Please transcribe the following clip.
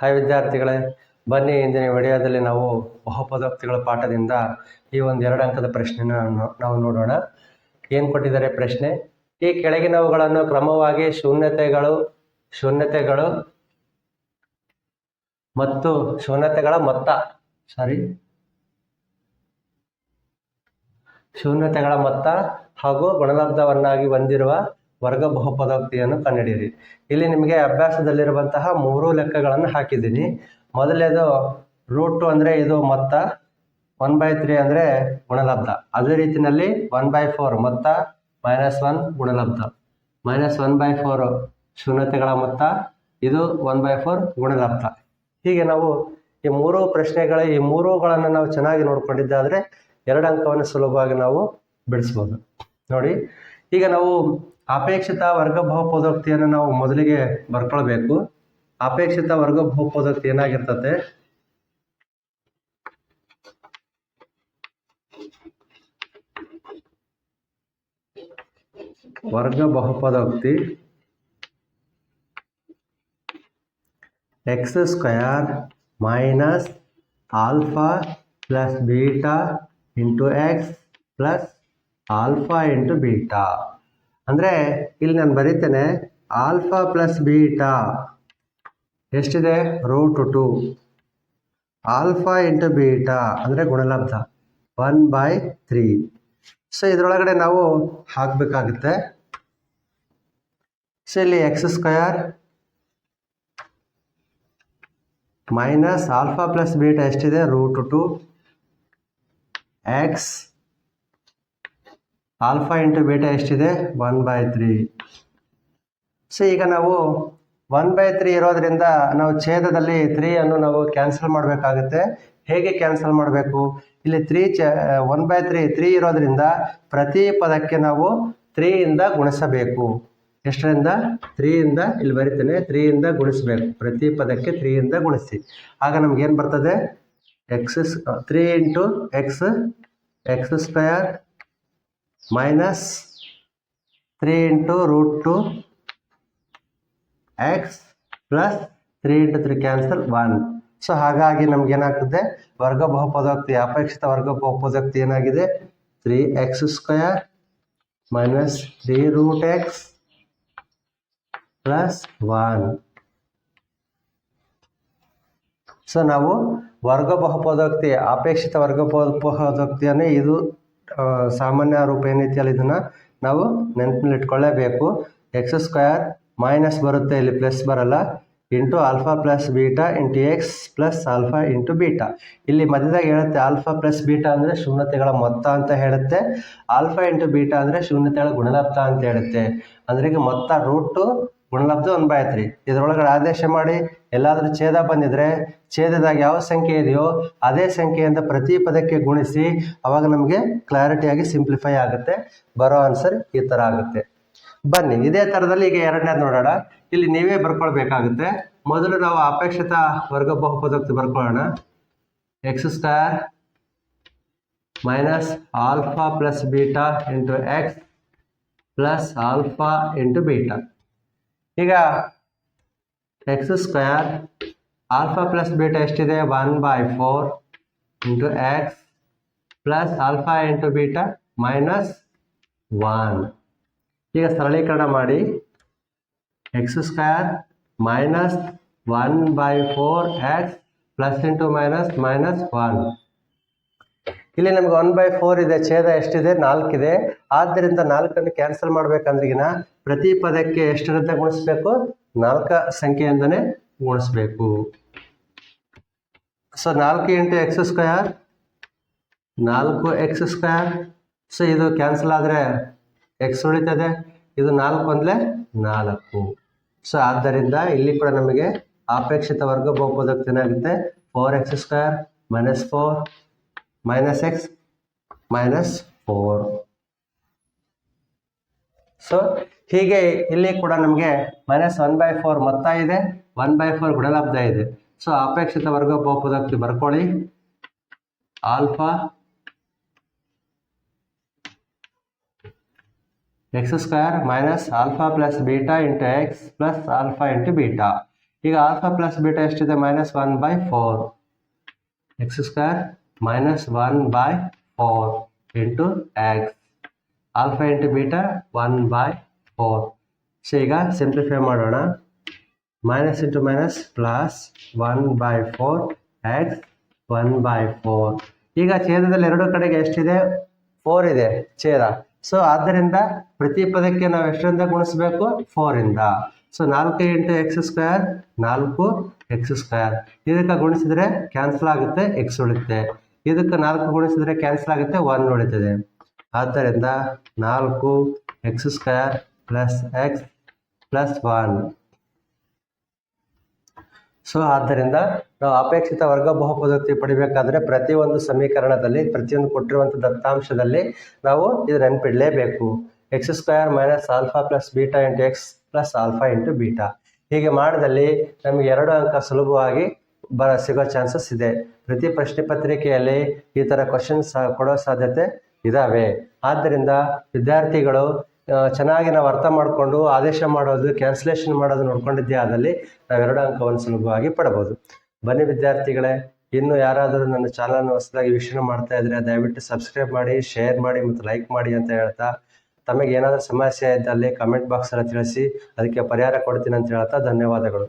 Hi ವಿದ್ಯಾರ್ಥಿಗಳೇ, ಬನ್ನಿ ಇಂದಿನ ವಿಡಿಯೋದಲ್ಲಿ ನಾವು ಬಹುಪದೋಕ್ತಿಗಳ ಪಾಠದಿಂದ ಈ ಒಂದು ಎರಡು ಅಂಕದ ಪ್ರಶ್ನೆನ ನಾವು ನೋಡೋಣ. ಏನು ಕೊಟ್ಟಿದ್ದಾರೆ ಪ್ರಶ್ನೆ? ಈ ಕೆಳಗಿನವುಗಳನ್ನು ಕ್ರಮವಾಗಿ ಶೂನ್ಯತೆಗಳು ಶೂನ್ಯತೆಗಳು ಮತ್ತು ಶೂನ್ಯತೆಗಳ ಮೊತ್ತ ಸಾರಿ ಶೂನ್ಯತೆಗಳ ಮೊತ್ತ ಹಾಗೂ ಗುಣಲಬ್ಧವನ್ನಾಗಿ ಹೊಂದಿರುವ ವರ್ಗ ಬಹುಪದೋಕ್ತಿಯನ್ನು ಕಂಡುಹಿಡಿಯಿರಿ. ಇಲ್ಲಿ ನಿಮಗೆ ಅಭ್ಯಾಸದಲ್ಲಿರುವಂತಹ ಮೂರು ಲೆಕ್ಕಗಳನ್ನು ಹಾಕಿದ್ದೀನಿ. ಮೊದಲನೇದು ರೂಟ್ ಟು ಅಂದರೆ ಇದು ಮೊತ್ತ ಒನ್ ಬೈ ತ್ರೀ ಅಂದರೆ ಗುಣಲಬ್ಧ. ಅದೇ ರೀತಿಯಲ್ಲಿ ಒನ್ ಬೈ ಫೋರ್ ಮೊತ್ತ ಮೈನಸ್ ಒನ್ ಗುಣಲಬ್ಧ. ಮೈನಸ್ ಒನ್ ಬೈ ಫೋರ್ ಶೂನ್ಯತೆಗಳ ಮೊತ್ತ, ಇದು ಒನ್ ಬೈ ಫೋರ್ ಗುಣಲಬ್ಧ. ಹೀಗೆ ನಾವು ಈ ಮೂರು ಪ್ರಶ್ನೆಗಳ, ಈ ಮೂರುಗಳನ್ನು ನಾವು ಚೆನ್ನಾಗಿ ನೋಡ್ಕೊಂಡಿದ್ದಾದರೆ ಎರಡು ಅಂಕವನ್ನು ಸುಲಭವಾಗಿ ನಾವು ಬಿಡಿಸ್ಬೋದು. ನೋಡಿ, ಈಗ ನಾವು ಅಪೇಕ್ಷಿತ ವರ್ಗ ಬಹುಪದೋಕ್ತಿಯನ್ನು ನಾವು ಮೊದಲಿಗೆ ಬರ್ಕೊಳ್ಬೇಕು. ಅಪೇಕ್ಷಿತ ವರ್ಗ ಬಹುಪದೋಕ್ತಿ ಏನಾಗಿರ್ತತೆ? ವರ್ಗ ಬಹುಪದೋಕ್ತಿ x square minus alpha plus beta into x plus alpha into beta. ಅಂದರೆ ಇಲ್ಲಿ ನಾನು ಬರೀತೇನೆ ಆಲ್ಫಾ ಪ್ಲಸ್ ಬೀಟಾ. ಎಷ್ಟಿದೆ? Root two alpha into beta ಅಂದರೆ ಗುಣಲಬ್ಧ. One by three. ಸೊ ಇದರೊಳಗಡೆ ನಾವು ಹಾಕಬೇಕಾಗುತ್ತೆ. ಸೊ ಇಲ್ಲಿ x square minus alpha plus beta ಎಷ್ಟಿದೆ? Root two. X alpha into beta ಎಷ್ಟಿದೆ? One by three. ಸೊ ಈಗ ನಾವು ಒನ್ ಬೈ ತ್ರೀ ಇರೋದ್ರಿಂದ ನಾವು ಛೇದದಲ್ಲಿ ತ್ರೀಯನ್ನು ನಾವು ಕ್ಯಾನ್ಸಲ್ ಮಾಡಬೇಕಾಗುತ್ತೆ. ಹೇಗೆ ಕ್ಯಾನ್ಸಲ್ ಮಾಡಬೇಕು? ಇಲ್ಲಿ ತ್ರೀ ಚ, ಒನ್ ಬೈ ತ್ರೀ ತ್ರೀ ಇರೋದ್ರಿಂದ ಪ್ರತಿ ಪದಕ್ಕೆ ನಾವು ತ್ರೀಯಿಂದ ಗುಣಿಸಬೇಕು. ಎಷ್ಟರಿಂದ? ತ್ರೀಯಿಂದ ಇಲ್ಲಿ ಬರಿತೇನೆ ತ್ರೀಯಿಂದ ಗುಣಿಸಬೇಕು. ಪ್ರತಿ ಪದಕ್ಕೆ ತ್ರೀಯಿಂದ ಗುಣಿಸಿ. ಆಗ ನಮಗೇನು ಬರ್ತದೆ? X three into x x square minus three into root two x plus three into three cancel one so ಹಾಗಾಗಿ ನಮ್ಗೆ ಏನಾಗ್ತದೆ? ವರ್ಗ ಬಹುಪದೋಕ್ತಿ, ಅಪೇಕ್ಷಿತ ವರ್ಗ ಬಹುಪದೋಕ್ತಿ ಏನಾಗಿದೆ? Three x square minus three root x plus one so ನಾವು ವರ್ಗ ಬಹುಪದೋಕ್ತಿ, ಅಪೇಕ್ಷಿತ ವರ್ಗ ಬಹುಪದೋಕ್ತಿಯನ್ನು ಇದು ಸಾಮಾನ್ಯ ರೂಪ ಏನೈತಿಯಲ್ಲ ಇದನ್ನು? ನಾವು ನೆನಪಿನಲ್ಲಿ ಇಟ್ಕೊಳ್ಳೇಬೇಕು. ಎಕ್ಸ್ ಸ್ಕ್ವಯರ್ ಮೈನಸ್ ಬರುತ್ತೆ, ಇಲ್ಲಿ ಪ್ಲಸ್ ಬರಲ್ಲ. Into alpha plus beta into x plus alpha into beta ಇಲ್ಲಿ ಮಧ್ಯದಾಗ ಹೇಳುತ್ತೆ ಆಲ್ಫಾ ಪ್ಲಸ್ ಬೀಟಾ ಅಂದರೆ ಶೂನ್ಯತೆಗಳ ಮೊತ್ತ ಅಂತ ಹೇಳುತ್ತೆ. ಆಲ್ಫಾ ಇಂಟು ಬೀಟಾ ಅಂದರೆ ಶೂನ್ಯತೆಗಳ ಗುಣಲಬ್ಧ ಅಂತ ಹೇಳುತ್ತೆ. ಅಂದ್ರೆ ಈಗ ಮೊತ್ತ ರೂಟು ಗುಣಲಬ್ಧ ಒಂದು ಬಾಯತ್ರಿ ತ್ರೀ ಇದರೊಳಗಡೆ ಆದೇಶ ಮಾಡಿ ಎಲ್ಲಾದರೂ ಛೇದ ಬಂದಿದ್ರೆ ಛೇದದಾಗ ಯಾವ ಸಂಖ್ಯೆ ಇದೆಯೋ ಅದೇ ಸಂಖ್ಯೆಯಿಂದ ಪ್ರತಿ ಪದಕ್ಕೆ ಗುಣಿಸಿ ಅವಾಗ ನಮಗೆ ಕ್ಲಾರಿಟಿಯಾಗಿ ಸಿಂಪ್ಲಿಫೈ ಆಗುತ್ತೆ. ಬರೋ ಆನ್ಸರ್ ಈ ಥರ ಆಗುತ್ತೆ. ಬನ್ನಿ, ಇದೇ ಥರದಲ್ಲಿ ಈಗ ಎರಡನೇದು ನೋಡೋಣ. ಇಲ್ಲಿ ನೀವೇ ಬರ್ಕೊಳ್ಬೇಕಾಗುತ್ತೆ. ಮೊದಲು ನಾವು ಅಪೇಕ್ಷಿತ ವರ್ಗ ಬಹುಪದಕ್ಕೆ ಬರ್ಕೊಳ್ಳೋಣ. X star minus alpha plus beta into x plus alpha into beta ಈಗ x square alpha plus beta ಎಷ್ಟಿದೆ? One by four into x plus alpha into beta minus one ಈಗ ಸರಳೀಕರಣ ಮಾಡಿ. X square minus one by four x plus into minus minus one ಇಲ್ಲಿ ನಮ್ಗೆ one by four ಇದೆ, ಛೇದ ಎಷ್ಟಿದೆ? ನಾಲ್ಕಿದೆ. ಆದ್ದರಿಂದ ನಾಲ್ಕನ್ನು cancel ಮಾಡ್ಬೇಕಂದ್ರಿಗಿನ ಪ್ರತಿ ಪದಕ್ಕೆ ಎಷ್ಟರಿಂದ ಗುಣಿಸ್ಬೇಕು? ನಾಲ್ಕ ಸಂಖ್ಯೆಯಿಂದನೇ ಗುಣಿಸ್ಬೇಕು. ಸೊ ನಾಲ್ಕು ಇಂಟು ಎಕ್ಸ್ ಸ್ಕ್ವಯರ್ ನಾಲ್ಕು ಎಕ್ಸ್ ಸ್ಕ್ವಯರ್ ಸೊ ಇದು ಕ್ಯಾನ್ಸಲ್ ಆದರೆ ಎಕ್ಸ್ ಉಳಿತದೆ. ಇದು ನಾಲ್ಕು ಒಂದಲೇ ನಾಲ್ಕು. ಸೊ ಆದ್ದರಿಂದ ಇಲ್ಲಿ ಕೂಡ ನಮಗೆ ಅಪೇಕ್ಷಿತ ವರ್ಗ ಬಹುಪದಕ್ಕೆ ಏನಾಗುತ್ತೆ? Four x square minus four minus x minus four so ಹೀಗೆ ಇಲ್ಲಿ ಕೂಡ ನಮಗೆ ಮೈನಸ್ ಒನ್ ಬೈ ಫೋರ್ ಮೊತ್ತ ಇದೆ. ಒನ್ ಬೈ ಫೋರ್ ಗುಣಲಬ್ಧ ಇದೆ. ಸೊ ಅಪೇಕ್ಷಿತ ವರ್ಗ ಬಹುಪದಕ್ಕೆ ಬರ್ಕೊಳ್ಳಿ. Alpha x square minus alpha plus beta into x plus alpha into beta ಈಗ ಆಲ್ಫಾ ಪ್ಲಸ್ ಬೀಟಾ ಎಷ್ಟಿದೆ? Minus one by four x square minus one by four into x alpha into beta one by four so ಈಗ simplify ಮಾಡೋಣ. Minus into minus plus one by four x one by four ಈಗ ಛೇದದಲ್ಲಿ ಎರಡು ಕಡೆಗೆ ಎಷ್ಟಿದೆ? Four ಇದೆ, ಛೇದ. So ಆದ್ದರಿಂದ ಪ್ರತಿ ಪದಕ್ಕೆ ನಾವು ಎಷ್ಟರಿಂದ ಗುಣಿಸ್ಬೇಕು? ಫೋರಿಂದ ಸೊ ನಾಲ್ಕು ಇಂಟು ಎಕ್ಸ್ ಸ್ಕ್ವೇರ್ ನಾಲ್ಕು ಎಕ್ಸ್ ಸ್ಕ್ವೇರ್ ಇದಕ್ಕೆ ಗುಣಿಸಿದರೆ ಕ್ಯಾನ್ಸಲ್ ಆಗುತ್ತೆ ಎಕ್ಸ್ ಉಳಿಯುತ್ತೆ. ಇದಕ್ಕೆ ನಾಲ್ಕು ಗುಣಿಸಿದ್ರೆ ಕ್ಯಾನ್ಸಲ್ ಆಗುತ್ತೆ ಒನ್ ಉಳಿತದೆ. ಆದ್ದರಿಂದ ನಾಲ್ಕು x square plus x plus one so ಆದ್ದರಿಂದ ನಾವು ಅಪೇಕ್ಷಿತ ವರ್ಗ ಬಹುಪದೋಕ್ತಿ ಪಡಿಬೇಕಾದ್ರೆ ಪ್ರತಿಯೊಂದು ಸಮೀಕರಣದಲ್ಲಿ, ಪ್ರತಿಯೊಂದು ಕೊಟ್ಟಿರುವಂಥ ದತ್ತಾಂಶದಲ್ಲಿ ನಾವು ಇದು ನೆನಪಿಡಲೇಬೇಕು. X square minus alpha plus beta into x plus alpha into beta ಹೀಗೆ ಮಾಡಿದಲ್ಲಿ ನಮಗೆ ಎರಡು ಅಂಕ ಸುಲಭವಾಗಿ ಬರ ಸಿಗೋ ಚಾನ್ಸಸ್ ಇದೆ. ಪ್ರತಿ ಪ್ರಶ್ನೆ ಪತ್ರಿಕೆಯಲ್ಲಿ ಈ ಥರ ಕ್ವಶನ್ಸ್ ಕೊಡೋ ಸಾಧ್ಯತೆ ಇದ್ದಾವೆ ಆದ್ದರಿಂದ ವಿದ್ಯಾರ್ಥಿಗಳು ಚೆನ್ನಾಗಿ ನಾವು ಅರ್ಥ ಮಾಡಿಕೊಂಡು ಆದೇಶ ಮಾಡೋದು ಕ್ಯಾನ್ಸಲೇಷನ್ ಮಾಡೋದು ನೋಡ್ಕೊಂಡಿದ್ದೆ ಆದಲ್ಲಿ ನಾವು ಎರಡು ಅಂಕವನ್ನು ಸುಲಭವಾಗಿ ಪಡಬಹುದು ಬನ್ನಿ ವಿದ್ಯಾರ್ಥಿಗಳೇ, ಇನ್ನು ಯಾರಾದರೂ ನನ್ನ ಚಾನಲ್ನ ಹೊಸದಾಗಿ ವೀಕ್ಷಣೆ ಮಾಡ್ತಾ ಇದ್ರೆ ದಯವಿಟ್ಟು ಸಬ್ಸ್ಕ್ರೈಬ್ ಮಾಡಿ ಶೇರ್ ಮಾಡಿ ಮತ್ತು ಲೈಕ್ ಮಾಡಿ ಅಂತ ಹೇಳ್ತಾ, ತಮಗೆ ಏನಾದರೂ ಸಮಸ್ಯೆ ಇದ್ದಲ್ಲಿ ಕಮೆಂಟ್ ಬಾಕ್ಸಲ್ಲಿ ತಿಳಿಸಿ, ಅದಕ್ಕೆ ಪರಿಹಾರ ಕೊಡ್ತೀನಿ ಅಂತ ಹೇಳ್ತಾ ಧನ್ಯವಾದಗಳು.